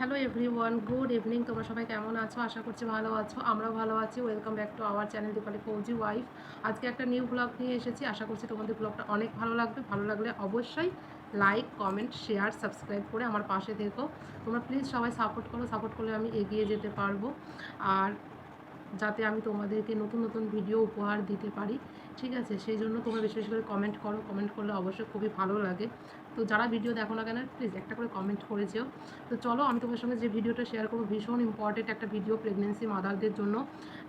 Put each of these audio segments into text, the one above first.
Hello everyone good evening তোমরা সবাই কেমন আছো? আশা করছি ভালো আছো, আমরাও ভালো আছি। Welcome back to our channel Dipali Fauji wife আজকে একটা নিউ ব্লগ নিয়ে এসেছি, আশা করছি তোমাদের ব্লগটা অনেক ভালো লাগবে। ভালো লাগলে অবশ্যই লাইক কমেন্ট শেয়ার সাবস্ক্রাইব করে আমার পাশে থেকো। তোমরা প্লিজ সবাই সাপোর্ট করো সাপোর্ট করলে আমি এগিয়ে যেতে পারব। আর যাতে আমি তোমাদেরকে নতুন নতুন ভিডিও উপহার দিতে পারি। ঠিক আছে, সেই জন্য তোমরা বেশি বেশি করে কমেন্ট করো কমেন্ট করলে অবশ্যই খুবই ভালো লাগে। তো যারা ভিডিও দেখো না কেন প্লিজ একটা করে কমেন্ট করে যেও। তো চলো, আমি তোমার সঙ্গে যে ভিডিওটা শেয়ার করব, ভীষণ ইম্পর্টেন্ট একটা ভিডিও প্রেগনেন্সি মাদারদের জন্য।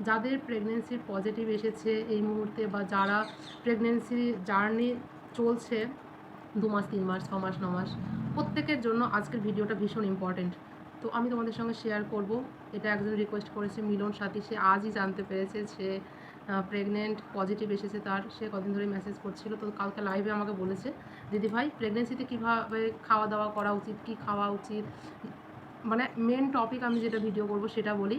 যাদের প্রেগনেন্সির পজিটিভ এসেছে এই মুহূর্তে বা যারা প্রেগনেন্সি জার্নি চলছে দু মাস, তিন মাস, ছ মাস, ন মাস, প্রত্যেকের জন্য আজকের ভিডিওটা ভীষণ ইম্পর্টেন্ট তো আমি তোমাদের সঙ্গে শেয়ার করব। এটা একজন রিকোয়েস্ট করেছে, মিলন সাথী, সে আজই জানতে পেরেছে সে প্রেগনেন্ট পজিটিভ এসেছে তার, সে কদিন ধরে মেসেজ করছিল। তো কালকে লাইভে আমাকে বলেছে, দিদি ভাই প্রেগনেন্সিতে কীভাবে খাওয়া দাওয়া করা উচিত, কী খাওয়া উচিত? মানে মেন টপিক আমি যেটা ভিডিও করব সেটা বলি,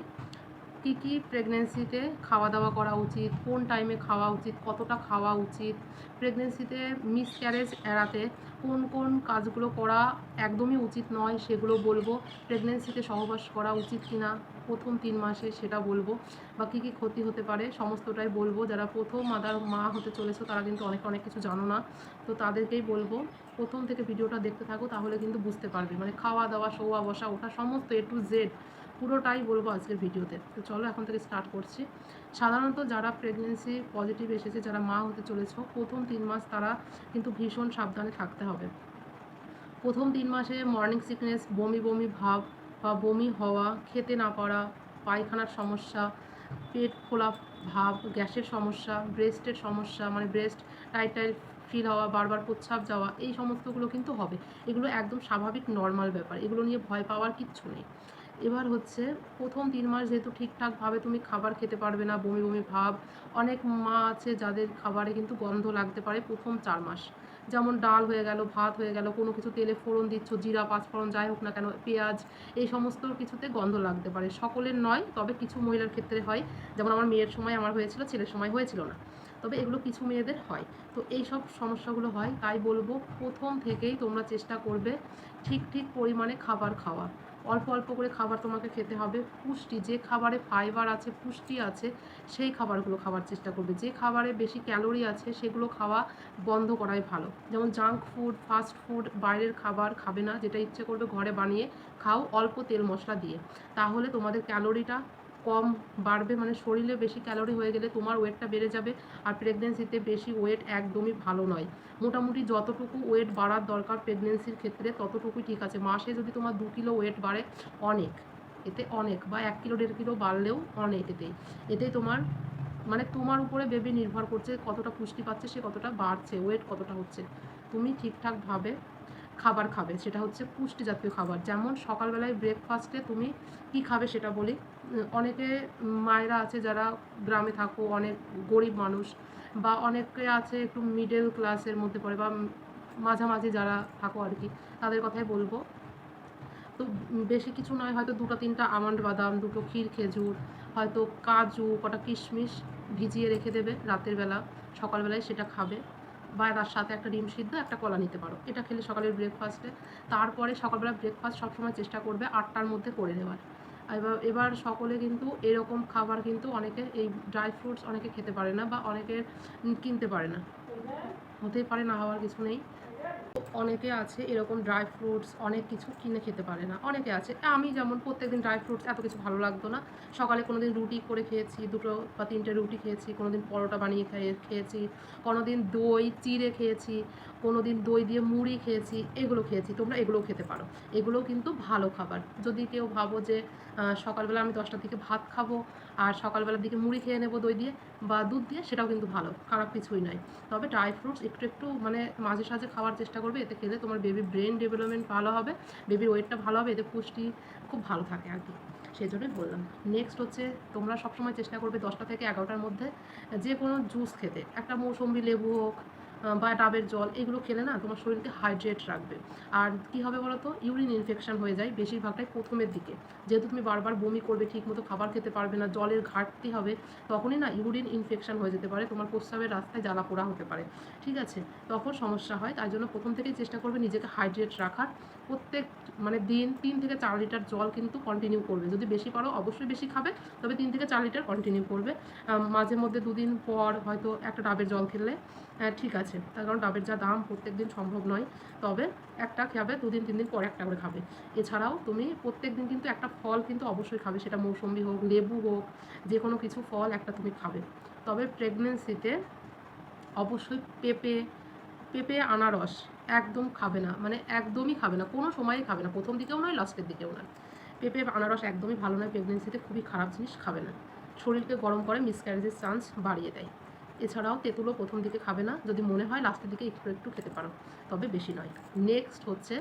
কী কী প্রেগনেন্সিতে খাওয়া দাওয়া করা উচিত, কোন টাইমে খাওয়া উচিত, কতটা খাওয়া উচিত প্রেগনেন্সিতে মিসক্যারেজ এড়াতে কোন কোন কাজগুলো করা একদমই উচিত নয়, সেগুলো বলব প্রেগনেন্সিতে সহবাস করা উচিত কি না প্রথম তিন মাসে সেটা বলব বা কী কী ক্ষতি হতে পারে সমস্তটাই বলব। যারা প্রথম মাদার মা হতে চলেছে তারা কিন্তু অনেক অনেক কিছু জানো না। তো তাদেরকেই বলব, প্রথম থেকে ভিডিওটা দেখতে থাকো তাহলে কিন্তু বুঝতে পারবে। মানে খাওয়া দাওয়া, শোয়া বসা, ওঠা সমস্ত এ টু জেড পুরোটাই বলব আজকের ভিডিওতে। তো চলো এখন থেকে স্টার্ট করছি। সাধারণত যারা প্রেগনেন্সি পজিটিভ এসেছে, যারা মা হতে চলেছ, প্রথম তিন মাস তারা কিন্তু ভীষণ সাবধানে থাকতে হবে। প্রথম তিন মাসে মর্নিং সিকনেস বমি বমি ভাব বা বমি হওয়া, খেতে না পারা, পায়খানার সমস্যা, পেট ফোলা ভাব, গ্যাসের সমস্যা ব্রেস্টের সমস্যা মানে ব্রেস্ট টাইট টাইট ফিল হওয়া, বারবার প্রচ্ছাপ যাওয়া, এই সমস্তগুলো কিন্তু হবে। এগুলো একদম স্বাভাবিক নর্মাল ব্যাপার। এগুলো নিয়ে ভয় পাওয়ার কিচ্ছু নেই। এবার হচ্ছে, প্রথম তিন মাস যেহেতু ঠিকঠাকভাবে তুমি খাবার খেতে পারবে না, বমি বমি ভাব, অনেক মা আছে যাদের খাবারে কিন্তু গন্ধ লাগতে পারে প্রথম চার মাস। যেমন ডাল হয়ে গেল, ভাত হয়ে গেল, কোনো কিছু তেলে ফোড়ন দিচ্ছ, জিরা, পাঁচফোড়ন, যাই হোক না কেন, পেঁয়াজ, এই সমস্ত কিছুতে গন্ধ লাগতে পারে। সকলের নয়, তবে কিছু মহিলার ক্ষেত্রে হয়। যেমন আমার মেয়ের সময় আমার হয়েছিল, ছেলের সময় হয়েছিল না। তবে এগুলো কিছু মেয়েদের হয়। তো এই সব সমস্যাগুলো হয়। তাই বলব, প্রথম থেকেই তোমরা চেষ্টা করবে ঠিক ঠিক পরিমাণে খাবার খাওয়া। অল্প অল্প করে খাবার তোমাকে খেতে হবে। পুষ্টি, যে খাবারে ফাইবার আছে, পুষ্টি আছে, সেই খাবারগুলো খাওয়ার চেষ্টা করবে। যে খাবারে বেশি ক্যালোরি আছে, সেগুলো খাওয়া বন্ধ করাই ভালো। যেমন জাঙ্ক ফুড ফাস্ট ফুড বাইরের খাবার খাবে না, যেটা ইচ্ছে করবে ঘরে বানিয়ে খাও, অল্প তেল মশলা দিয়ে। তাহলে তোমাদের ক্যালোরিটা কম বাড়বে মানে শরীরে বেশি ক্যালোরি হয়ে গেলে তোমার ওয়েটটা বেড়ে যাবে আর প্রেগনেন্সিতে বেশি ওয়েট একদমই ভালো নয়। মোটামুটি যতটুকু ওয়েট বাড়ার দরকার প্রেগনেন্সির ক্ষেত্রে ততটুকুই ঠিক আছে। মাসে যদি তোমার দু কিলো ওয়েট বাড়ে, অনেক, এতে অনেক বা এক কিলো দেড় কিলো বাড়লেও অনেক এতেই এতেই তোমার মানে তোমার উপরে বেবি নির্ভর করছে কতটা পুষ্টি পাচ্ছে, সে কতটা বাড়ছে ওয়েট কতটা হচ্ছে। তুমি ঠিকঠাকভাবে খাবার খাবে, সেটা হচ্ছে পুষ্টি জাতীয় খাবার। যেমন সকালবেলায় ব্রেকফাস্টে তুমি কি খাবে সেটা বলি। অনেকে মায়েরা আছে যারা গ্রামে থাকো, অনেক গরিব মানুষ বা অনেকে আছে একটু মিডল ক্লাসের মধ্যে পড়ে বা মাঝামাঝি যারা থাকো আর কি, তাদের কথাই বলব। তো বেশি কিছু নয়, হয়তো দুটো তিনটা আমন্ড বাদাম, দুটো ক্ষীর খেজুর, হয়তো কাজু, কটা কিশমিশ ভিজিয়ে রেখে দেবে রাতের বেলা, সকালবেলায় সেটা খাবে। বা তার সাথে একটা ডিম সিদ্ধ, একটা কলা নিতে পারো। এটা খেলে সকালের ব্রেকফাস্টে তারপরে সকালবেলা ব্রেকফাস্ট সবসময় চেষ্টা করবে আটটার মধ্যে করে নেওয়ার। এবার এবার সকলে কিন্তু এরকম খাবার কিন্তু অনেকে এই ড্রাই ফ্রুটস অনেকে খেতে পারে না বা অনেকে কিনতে পারে না। হতেই পারে না হওয়ার কিছু নেই। অনেকে আছে এরকম ড্রাই ফ্রুটস অনেক কিছু কিনে খেতে পারে না। অনেকে আছে। আমি যেমন প্রত্যেকদিন ড্রাই ফ্রুটস এত কিছু ভালো লাগতো না। সকালে কোনো দিন রুটি করে খেয়েছি, দুটো বা তিনটে রুটি খেয়েছি কোনো দিন পরোটা বানিয়ে খেয়ে, খেয়েছি কোনো দিন দই, চিড়ে খেয়েছি কোনো দিন দই দিয়ে মুড়ি খেয়েছি, এগুলো খেয়েছি। তোমরা এগুলোও খেতে পারো। এগুলোও কিন্তু ভালো খাবার। যদি কেউ ভাবো যে সকালবেলা আমি দশটার দিকে ভাত খাব আর সকালবেলার দিকে মুড়ি খেয়ে নেব দই দিয়ে বা দুধ দিয়ে, সেটাও কিন্তু ভালো, খারাপ কিছুই নয় তবে ড্রাই ফ্রুটস একটু একটু মানে মাঝে সাঝে খাওয়ার চেষ্টা করবে, এতে খেলে তোমার বেবির ব্রেন ডেভেলপমেন্ট ভালো হবে বেবির ওয়েটটা ভালো হবে, এতে পুষ্টি খুব ভালো থাকে আর কি। সেই জন্যই বললাম। নেক্সট হচ্ছে, তোমরা সবসময় চেষ্টা করবে দশটা থেকে এগারোটার মধ্যে যে কোনো জুস খেতে। একটা মৌসম্বি লেবু হোক বা ডাবের জল, এগুলো খেলে না তোমার শরীরকে হাইড্রেট রাখবে। আর কি হবে বলো তো ইউরিন ইনফেকশন হয়ে যায় বেশিরভাগটাই প্রথমের দিকে। যেহেতু তুমি বারবার বমি করবে ঠিক মতো খাবার খেতে পারবে না, জলের ঘাটতি হবে, তখনই না ইউরিন ইনফেকশন হয়ে যেতে পারে। তোমার প্রস্রাবের রাস্তায় জ্বালা পোড়া হতে পারে। ঠিক আছে? তখন সমস্যা হয়। তাই জন্য প্রথম থেকেই চেষ্টা করবে নিজেকে হাইড্রেট রাখার। প্রত্যেক মানে দিন তিন থেকে চার লিটার জল কিন্তু কন্টিনিউ করবে। যদি বেশি পারো, অবশ্যই বেশি খাবে, তবে তিন থেকে চার লিটার কন্টিনিউ করবে। মাঝে মধ্যে দুদিন পর হয়তো একটা ডাবের জল খেলে। ঠিক আছে। তার কারণ ডাবের যা দাম প্রত্যেক দিন সম্ভব নয়। তবে একটা খাবে, দুদিন তিন দিন পর একটা করে খাবে। এছাড়াও তুমি প্রত্যেক দিন কিন্তু একটা ফল কিন্তু অবশ্যই খাবে। সেটা মৌসুম্বি হোক, লেবু হোক, যে কোনো কিছু ফল একটা তুমি খাবে। তবে প্রেগনেন্সিতে অবশ্যই পেঁপে পেঁপে আনারস একদম খাবে না। মানে একদমই খাবে না। কোনো সময়ই খাবে না। প্রথম দিকেও নয় লাস্টের দিকেও নয়। পেঁপে আনারস একদমই ভালো নয়। প্রেগনেন্সিতে খুবই খারাপ জিনিস খাবে না। শরীরকে গরম করে মিসক্যারেজের চান্স বাড়িয়ে দেয়। এছাড়াও তেঁতুলও প্রথম দিকে খাবে না। যদি মনে হয়, লাস্টের দিকে একটু একটু খেতে পারো। তবে বেশি নয়। নেক্সট হচ্ছে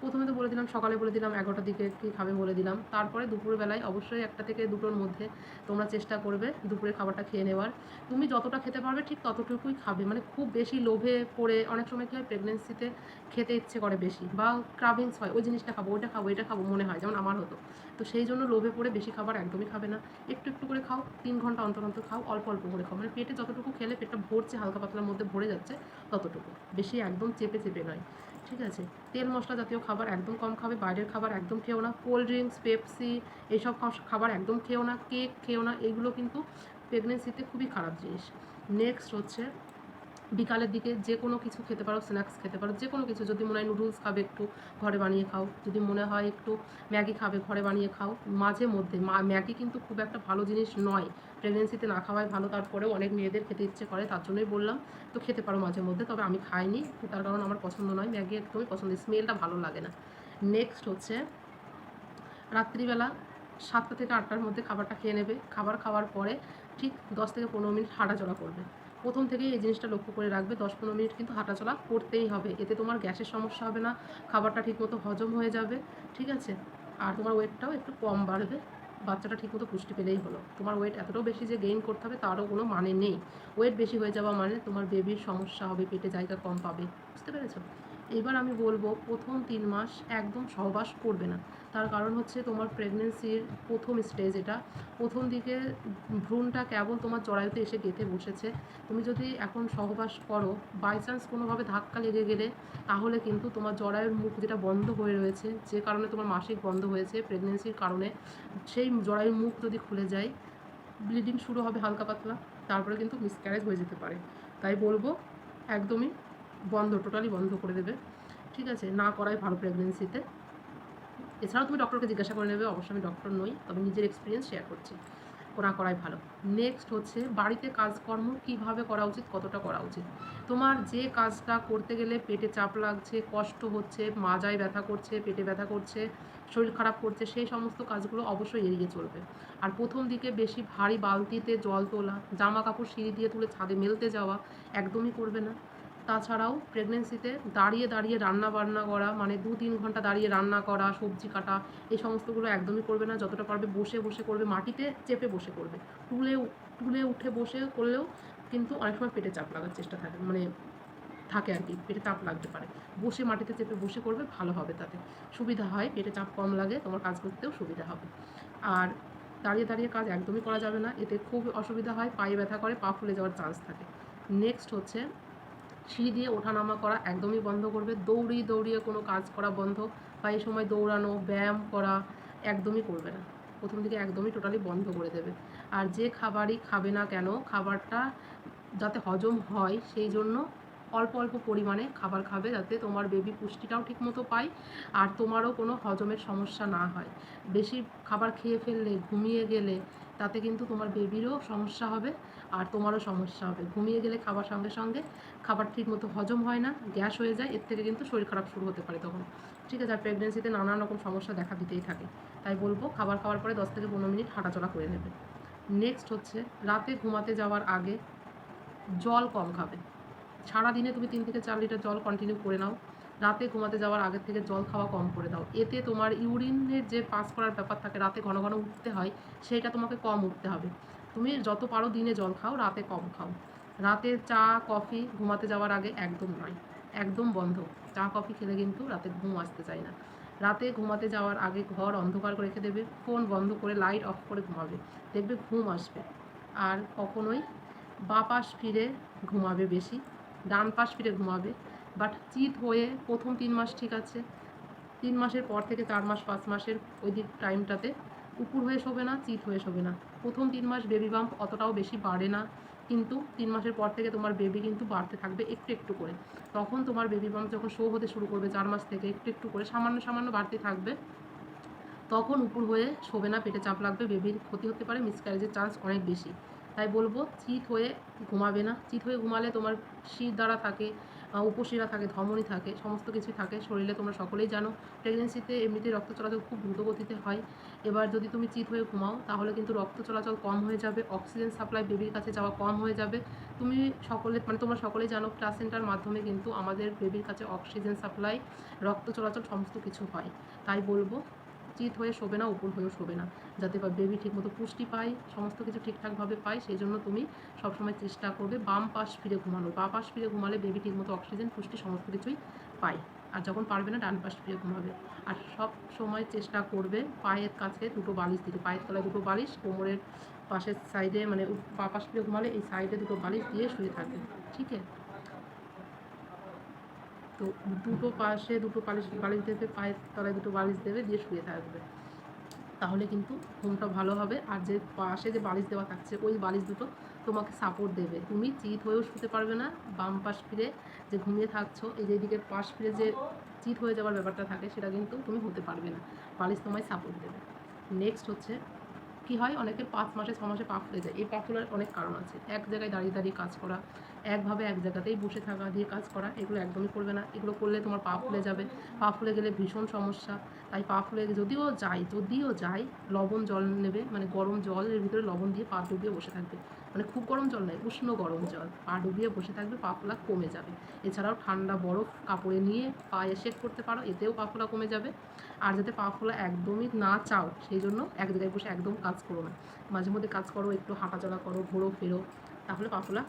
প্রথমে তো বলে দিলাম, সকালে বলে দিলাম, এগারোটার দিকে কী খাবে বলে দিলাম। তারপরে দুপুরবেলায় অবশ্যই একটা থেকে দুটোর মধ্যে তোমরা চেষ্টা করবে দুপুরের খাবারটা খেয়ে নেওয়ার। তুমি যতটা খেতে পারবে ঠিক ততটুকুই খাবে। মানে খুব বেশি লোভে পড়ে অনেক সময় কী হয় প্রেগনেন্সিতে খেতে ইচ্ছে করে বেশি। বা ক্রাভিংস হয়, ওই জিনিসটা খাব, ওইটা খাব, এটা খাব মনে হয়, যেমন আমার হতো। তো সেই জন্য লোভে পড়ে বেশি খাবার একদমই খাবে না। একটু একটু করে খাও, তিন ঘণ্টা অন্তর অন্তর খাও, অল্প অল্প করে খাও। মানে পেটে যতটুকু খেলে পেটটা ভরছে, হালকা পাতলার মধ্যে ভরে যাচ্ছে, ততটুকু। বেশি একদম চেপে চেপে নয়। ঠিক আছে? তেল মশলা জাতীয় খাবার একদম কম খাবে, বাইরের খাবার একদম খেও না কোল্ড ড্রিঙ্কস পেপসি এইসব খাবার একদম খেও না কেক খেও না, এগুলো কিন্তু প্রেগনেন্সিতে খুবই খারাপ জিনিস। নেক্সট হচ্ছে বিকালের দিকে যে কোনো কিছু খেতে পারো স্ন্যাক্স খেতে পারো, যে কোনো কিছু। যদি মনে হয় নুডলস খাবে একটু, ঘরে বানিয়ে খাও। যদি মনে হয় একটু ম্যাগি খাবে, ঘরে বানিয়ে খাও। মাঝে মধ্যে ম্যাগি কিন্তু খুব একটা ভালো জিনিস নয়। প্রেগনেন্সিতে না খাওয়াই ভালো, তারপরেও অনেক মেয়েদের খেতে ইচ্ছে করে, তার জন্যই বললাম। তো খেতে পারো মাঝে মধ্যে, তবে আমি খাইনি, তার কারণ আমার পছন্দ নয়। ম্যাগি একদমই পছন্দ স্মেলটা ভালো লাগে না। নেক্সট হচ্ছে, রাত্রিবেলা সাতটা থেকে আটটার মধ্যে খাবারটা খেয়ে নেবে। খাবার খাওয়ার পরে ঠিক দশ থেকে পনেরো মিনিট হাঁটাচলা করবে। প্রথম থেকেই এই জিনিসটা লক্ষ্য করে রাখবে। দশ পনেরো মিনিট কিন্তু হাঁটাচলা করতেই হবে। এতে তোমার গ্যাসের সমস্যা হবে না, খাবারটা ঠিকমতো হজম হয়ে যাবে, ঠিক আছে? আর তোমার ওয়েটটাও একটু কম বাড়বে। বাচ্চাটা ঠিকমতো পুষ্টি পেলেই হলো। তোমার ওয়েট এতটাও বেশি যে গেইন করতে হবে, তারও কোনো মানে নেই। ওয়েট বেশি হয়ে যাওয়া মানে তোমার বেবির সমস্যা হবে, পেটে জায়গা কম পাবে। বুঝতে পেরেছ? এবার আমি বলব প্রথম তিন মাস একদম সহবাস করবে না। তার কারণ হচ্ছে তোমার প্রেগনেন্সির প্রথম স্টেজ এটা। প্রথম দিকে ভ্রূণটা কেবল তোমার জরায়ুতে এসে গেঁথে বসেছে। তুমি যদি এখন সহবাস করো বাই চান্স কোনোভাবে ধাক্কা লেগে গেলে, তাহলে কিন্তু তোমার জরায়ুর মুখ যেটা বন্ধ হয়ে রয়েছে, যে কারণে তোমার মাসিক বন্ধ হয়েছে প্রেগনেন্সির কারণে, সেই জরায়ুর মুখ যদি খুলে যায় ব্লিডিং শুরু হবে হালকা পাতলা, তারপরে কিন্তু মিসক্যারেজ হয়ে যেতে পারে। তাই বলব একদমই বন্ধ টোটালি বন্ধ করে দেবে। ঠিক আছে? না করাই ভালো প্রেগনেন্সিতে এছাড়াও তুমি ডক্টরকে জিজ্ঞাসা করে নেবে, অবশ্যই আমি ডক্টর নই, তবে নিজের এক্সপিরিয়েন্স শেয়ার করছি। না করাই ভালো। নেক্সট হচ্ছে, বাড়িতে কাজকর্ম কীভাবে করা উচিত, কতটা করা উচিত? তোমার যে কাজটা করতে গেলে পেটে চাপ লাগছে, কষ্ট হচ্ছে, মাজায় ব্যথা করছে, পেটে ব্যথা করছে, শরীর খারাপ করছে, সেই সমস্ত কাজগুলো অবশ্যই এড়িয়ে চলবে। আর প্রথম দিকে বেশি ভারী বালতিতে জল তোলা, জামা কাপড় সিঁড়ি দিয়ে তুলে ছাদে মেলতে যাওয়া, একদমই করবে না। তাছাড়াও প্রেগনেন্সিতে দাঁড়িয়ে দাঁড়িয়ে রান্না বান্না করা মানে দু তিন ঘণ্টা দাঁড়িয়ে রান্না করা, সবজি কাটা, এই সমস্তগুলো একদমই করবে না। যতটা পারবে বসে বসে করবে, মাটিতে চেপে বসে করবে। টুলে টুলে উঠে বসে করলেও কিন্তু অনেক সময় পেটে চাপ লাগার চেষ্টা থাকে মানে থাকে আর কি, পেটে চাপ লাগতে পারে। বসে মাটিতে চেপে বসে করবে, ভালো হবে তাতে। সুবিধা হয়, পেটে চাপ কম লাগে, তোমার কাজ করতেও সুবিধা হবে। আর দাঁড়িয়ে দাঁড়িয়ে কাজ একদমই করা যাবে না, এতে খুব অসুবিধা হয়, পায়ে ব্যথা করে, পা ফুলে যাওয়ার চান্স থাকে। নেক্সট হচ্ছে সিঁড়ি দিয়ে ওঠানামা করা একদমই বন্ধ করবে। দৌড়িয়ে দৌড়িয়ে কোনো কাজ করা বন্ধ বা এই সময় দৌড়ানো, ব্যায়াম করা একদমই করবে না। প্রথম দিকে একদমই টোটালি বন্ধ করে দেবে। আর যে খাবারই খাবে না কেন, খাবারটা যাতে হজম হয় সেই জন্য অল্প অল্প পরিমাণে খাবার খাবে যাতে তোমার বেবি পুষ্টিটাও ঠিকমতো পায় আর তোমারও কোনো হজমের সমস্যা না হয়। বেশি খাবার খেয়ে ফেললে, ঘুমিয়ে গেলে তাতে কিন্তু তোমার বেবিরও সমস্যা হবে আর তোমারও সমস্যা হবে। ঘুমিয়ে গেলে খাবার সঙ্গে সঙ্গে খাবার ঠিক মতো হজম হয় না, গ্যাস হয়ে যায়, এর থেকে কিন্তু শরীর খারাপ শুরু হতে পারে তখন। ঠিক আছে, আর প্রেগনেন্সিতে নানান রকম সমস্যা দেখা দিতেই থাকে। তাই বলব, খাবার খাওয়ার পরে দশ থেকে পনেরো মিনিট হাঁটাচলা করে নেবে। নেক্সট হচ্ছে, রাতে ঘুমাতে যাওয়ার আগে জল কম খাবে। সারাদিনে তুমি তিন থেকে চার লিটার জল কন্টিনিউ করে নাও। রাতে ঘুমাতে যাওয়ার আগের থেকে জল খাওয়া কম করে দাও। এতে তোমার ইউরিনের যে পাস করার ব্যাপার থাকে, রাতে ঘন ঘন উঠতে হয় সেটা তোমাকে কম উঠতে হবে। তুমি যত পারো দিনে জল খাও, রাতে কম খাও। রাতে চা, কফি ঘুমাতে যাওয়ার আগে একদম নয়, একদম বন্ধ। চা, কফি খেলে কিন্তু রাতে ঘুম আসতে চায় না। রাতে ঘুমাতে যাওয়ার আগে ঘর অন্ধকার করে রেখে দেবে ফোন বন্ধ করে লাইট অফ করে ঘুমাবে। দেখবে ঘুম আসবে। আর কখনোই বাপাস ফিরে ঘুমাবে বেশি। ডান পাশ ফিরে ঘুমাবে। বাট চিত হয়ে প্রথম তিন মাস ঠিক আছে। তিন মাসের পর থেকে চার মাস, পাঁচ মাসের ওই দিক টাইমটাতে উপর হয়ে শোবে না, চিত হয়ে শোবে না। প্রথম তিন মাস বেবি বাম্প অতটাও বেশি বাড়ে না, কিন্তু তিন মাসের পর থেকে তোমার বেবি কিন্তু বাড়তে থাকবে একটু একটু করে। তখন তোমার বেবি বাম্প যখন শো হতে শুরু করবে চার মাস থেকে একটু একটু করে, সামান্য সামান্য বাড়তে থাকবে, তখন উপর হয়ে শোবে না, পেটে চাপ লাগবে বেবির ক্ষতি হতে পারে মিসক্যারেজের চান্স অনেক বেশি। তাই বলব, চিত হয়ে ঘুমাবে না। চিত হয়ে ঘুমালে তোমার শির দ্বারা থাকে উপশিরা থাকে, ধমনী থাকে, সমস্ত কিছুই থাকে। শরীরে তোমরা সকলেই জানো প্রেগনেন্সিতে এমনিতে রক্ত চলাচল খুব দ্রুত গতিতে হয়। এবার যদি তুমি চিত হয়ে ঘুমাও, তাহলে কিন্তু রক্ত চলাচল কম হয়ে যাবে অক্সিজেন সাপ্লাই বেবির কাছে যাওয়া কম হয়ে যাবে। তুমি সকলে মানে তোমরা সকলেই জানো প্লাসেন্টার মাধ্যমে কিন্তু আমাদের বেবির কাছে অক্সিজেন সাপ্লাই রক্ত চলাচল সমস্ত কিছু হয়। তাই বলব চিত হয়ে শোবে না উপর হয়েও শোবে না। যাতে বেবি ঠিকমতো পুষ্টি পায়, সমস্ত কিছু ঠিকঠাকভাবে পায়, সেই জন্য তুমি সবসময় চেষ্টা করবে বাম পাশ ফিরে ঘুমানো বা পাশ ফিরে ঘুমালে বেবি ঠিকমতো অক্সিজেন পুষ্টি সমস্ত কিছুই পায়। আর যখন পারবে না, ডান পাশ ফিরে ঘুমাবে। আর সব সময় চেষ্টা করবে পায়ের কাছে দুটো বালিশ দিতে। পায়ের তলায় দুটো বালিশ, কোমরের পাশের সাইডে মানে বা পাশ ফিরে ঘুমালে এই সাইডে দুটো বালিশ দিয়ে শুয়ে থাকবে। ঠিক আছে? তো দুটো পাশে, দুটো বালিশ বালিশ দেবে, পায়ের তলায় দুটো বালিশ দেবে, দিয়ে শুয়ে থাকবে। তাহলে কিন্তু ঘুমটা ভালো হবে। আর যে পাশে যে বালিশ দেওয়া থাকছে, ওই বালিশ দুটো তোমাকে সাপোর্ট দেবে। তুমি চিত হয়েও শুতে পারবে না, বাম পাশ ফিরে যে ঘুমিয়ে থাকছো, এই যে দিকের পাশ ফিরে যে চিত হয়ে যাওয়ার ব্যাপারটা থাকে, সেটা কিন্তু তুমি হতে পারবে না। বালিশ তোমায় সাপোর্ট দেবে। নেক্সট হচ্ছে কি হয়? অনেকের পাঁচ মাসে, ছ মাসে পা ফুলে যায়। এই পা ফোলার অনেক কারণ আছে। এক জায়গায় দাঁড়িয়ে দাঁড়িয়ে কাজ করা, একভাবে এক জায়গাতেই বসে থাকা, দিয়ে কাজ করা, এগুলো একদমই করবে না। এগুলো করলে তোমার পা ফুলে যাবে। পা ফুলে গেলে ভীষণ সমস্যা। তাই পা ফুলে যদিও যায় যদিও যায়, লবণ জল নেবে মানে গরম জলের ভিতরে লবণ দিয়ে পা ডুবিয়ে বসে থাকবে। মানে খুব গরম জল নয় উষ্ণ গরম জল। পা ডুবিয়ে বসে থাকবে পা ফোলা কমে যাবে। এছাড়াও ঠান্ডা বরফ কাপড়ে নিয়ে পায়ে শেক করতে পারো, এতেও পা ফোলা কমে যাবে। আর যাতে পা ফোলা একদমই না চাও, সেই জন্য এক জায়গায় বসে একদম কাজ করো না। মাঝে মধ্যে কাজ করো, একটু হাঁটাচলা করো, ঘোরো, ফেরো, তাহলে পা ফোলা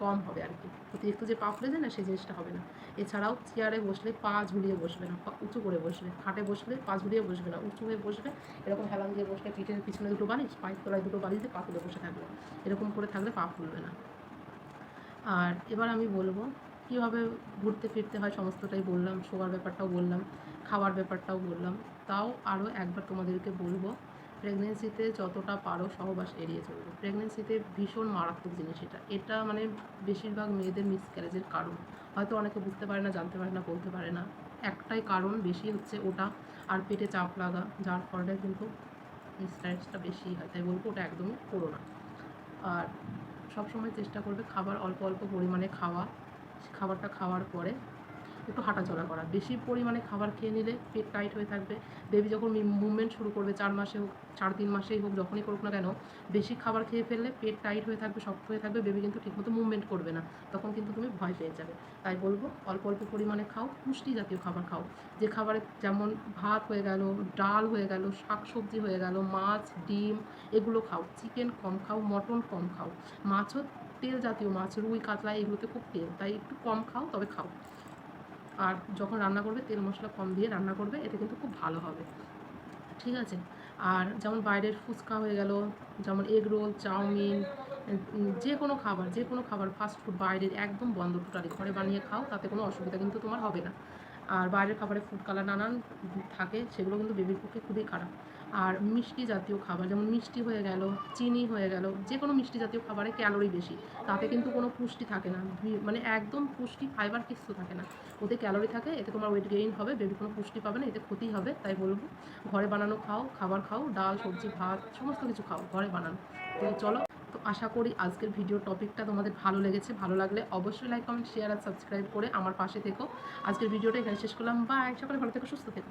কম হবে আর কি। অতিরিক্ত যে পা ফুলে যায় না, সেই জিনিসটা হবে না। এছাড়াও চেয়ারে বসলে পা ঝুলিয়ে বসবে না, পা উঁচু করে বসবে খাটে বসলে পা ঝুলিয়ে বসবে না, উঁচু হয়ে বসবে। এরকম হেলান দিয়ে বসলে পিঠের পিছনে দুটো বালিশ, পায়ের তলায় দুটো বালিশ দিয়ে পা তুলে বসে থাকবে। এরকম করে থাকলে পা ফুলবে না। আর এবার আমি বলব, কীভাবে ঘুরতে ফিরতে হয় সমস্তটাই বললাম শোয়ার ব্যাপারটাও বললাম, খাওয়ার ব্যাপারটাও বললাম। তাও আরও একবার তোমাদেরকে বলব প্রেগনেন্সিতে যতটা পারো সহবাস এড়িয়ে চলবে। প্রেগনেন্সিতে ভীষণ মারাত্মক জিনিস এটা। এটা মানে বেশিরভাগ মেয়েদের মিসক্যারেজের কারণ। হয়তো অনেকে বুঝতে পারে না, জানতে পারে না, বলতে পারে না। একটাই কারণ বেশি হচ্ছে ওটা আর পেটে চাপ লাগা, যার ফলে কিন্তু মিসক্যারেজটা বেশি হয়। তাই বলব ওটা একদমই করো না। আর সবসময় চেষ্টা করবে খাবার অল্প অল্প পরিমাণে খাওয়া, খাবারটা খাওয়ার পরে একটু হাঁটাচলা করা। বেশি পরিমাণে খাবার খেয়ে নিলে পেট টাইট হয়ে থাকবে। বেবি যখন মুভমেন্ট শুরু করবে চার মাসে হোক, চার তিন মাসেই হোক, যখনই করুক না কেন, বেশি খাবার খেয়ে ফেললে পেট টাইট হয়ে থাকবে, শক্ত হয়ে থাকবে বেবি কিন্তু ঠিকমতো মুভমেন্ট করবে না। তখন কিন্তু তুমি ভয় পেয়ে যাবে। তাই বলব, অল্প অল্প পরিমাণে খাও, পুষ্টি জাতীয় খাবার খাও। যে খাবারে যেমন ভাত হয়ে গেল, ডাল হয়ে গেল শাক সবজি হয়ে গেল, মাছ, ডিম, এগুলো খাও। চিকেন কম খাও, মটন কম খাও। মাছও তেল জাতীয় মাছ, রুই, কাতলা, এগুলোতে খুব তেল। তাই একটু কম খাও, তবে খাও। আর যখন রান্না করবে, তেল মশলা কম দিয়ে রান্না করবে এতে কিন্তু খুব ভালো হবে। ঠিক আছে? আর যেমন বাইরের ফুচকা হয়ে গেল, যেমন এগ রোল, চাউমিন যে কোনো খাবার, যে কোনো খাবার ফাস্ট ফুড বাইরের একদম বন্ধ টোটালি ঘরে বানিয়ে খাও, তাতে কোনো অসুবিধা কিন্তু তোমার হবে না। আর বাইরের খাবারে ফুড কালার নানান থাকে, সেগুলো কিন্তু বেবির পক্ষে খুবই খারাপ। আর মিষ্টি জাতীয় খাবার, যেমন মিষ্টি হয়ে গেল, চিনি হয়ে গেল যে কোনো মিষ্টি জাতীয় খাবারে ক্যালোরি বেশি। তাতে কিন্তু কোনো পুষ্টি থাকে না। মানে একদম পুষ্টি ফাইবার কিছু থাকে না। ওতে ক্যালোরি থাকে, এতে তোমার ওয়েট গেইন হবে বেবি কোনো পুষ্টি পাবে না, এতে ক্ষতি হবে, তাই বলব। ঘরে বানানো খাও, খাবার খাও, ডাল, সবজি, ভাত, সমস্ত কিছু খাও, ঘরে বানানো। তো চলো, তো আশা করি আজকের ভিডিও টপিকটা তোমাদের ভালো লেগেছে। ভালো লাগলে অবশ্যই লাইক কমেন্ট শেয়ার আর সাবস্ক্রাইব করে আমার পাশে থেকো। আজকের ভিডিওটা এখানে শেষ করলাম। বাই সকলে ভালো থেকো, সুস্থ থেকো।